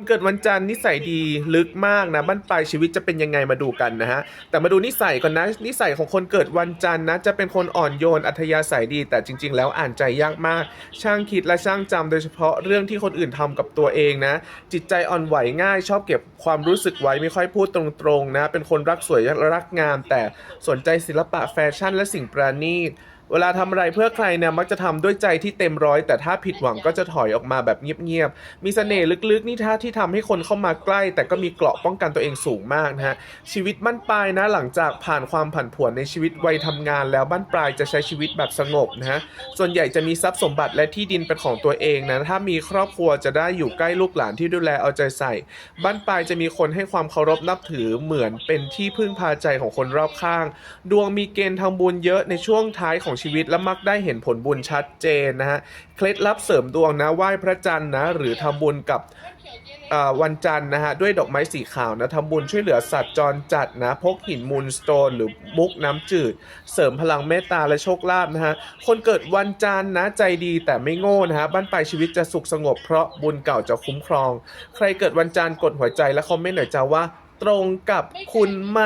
คนเกิดวันจันทร์นิสัยดีลึกมากนะบ้านปลายชีวิตจะเป็นยังไงมาดูกันนะฮะแต่มาดูนิสัยก่อนนะนิสัยของคนเกิดวันจันทร์นะจะเป็นคนอ่อนโยนอัธยาศัยดี แต่จริง ๆ แล้วอ่านใจยากมาก ช่างคิดและช่างจำโดยเฉพาะเรื่องที่คนอื่นทำกับตัวเองนะ จิตใจอ่อนไหวง่าย ชอบเก็บความรู้สึกไว้ไม่ค่อยพูดตรงๆนะเป็นคนรักสวยรักงาม แต่สนใจศิลปะแฟชั่น และสิ่งประณีต เวลาทำอะไรเพื่อใครเนี่ยมักจะทำด้วยใจที่เต็มร้อย แต่ถ้าผิดหวังก็จะถอยออกมาแบบเงียบๆ มีเสน่ห์ลึกๆ นี่ท่าที่ทำให้คนเข้ามาใกล้ แต่ก็มีเกราะป้องกันตัวเองสูงมากนะฮะ ชีวิตบ้านปลายนะหลังจากผ่านความผันผวนในชีวิตวัยทำงานแล้วบ้านปลายจะใช้ชีวิตแบบสงบนะฮะ ส่วนใหญ่จะมีทรัพย์สมบัติและที่ดินเป็นของตัวเองนะ ถ้ามีครอบครัวจะได้อยู่ใกล้ลูกหลานที่ดูแลเอาใจใส่บ้านปลายจะมีคนให้ความเคารพนับถือเหมือนเป็นที่พึ่งพาใจของคนรอบข้าง ดวงมีเกณฑ์ทำบุญเยอะในช่วงท้ายของชีวิตและมักได้เห็นผลบุญชัดเจนนะฮะเคล็ดลับเสริมดวงนะไหว้พระจันทร์นะหรือทำบุญกับวันจันทร์นะฮะด้วยดอกไม้สีขาวนะทำบุญช่วยเหลือสัตว์จรจัดนะพกหินมูลสโตน หรือมุกน้ำจืด เสริมพลังเมตตาและโชคลาภนะฮะคนเกิดวันจันทร์นะใจดีแต่ไม่โง่นะฮะบ้านปลายชีวิตจะสุขสงบเพราะบุญเก่าจะคุ้มครอง ใครเกิดวันจันทร์กดหัวใจและคอมเมนต์หน่อยจ้าว่า ตรงกับคุณไหม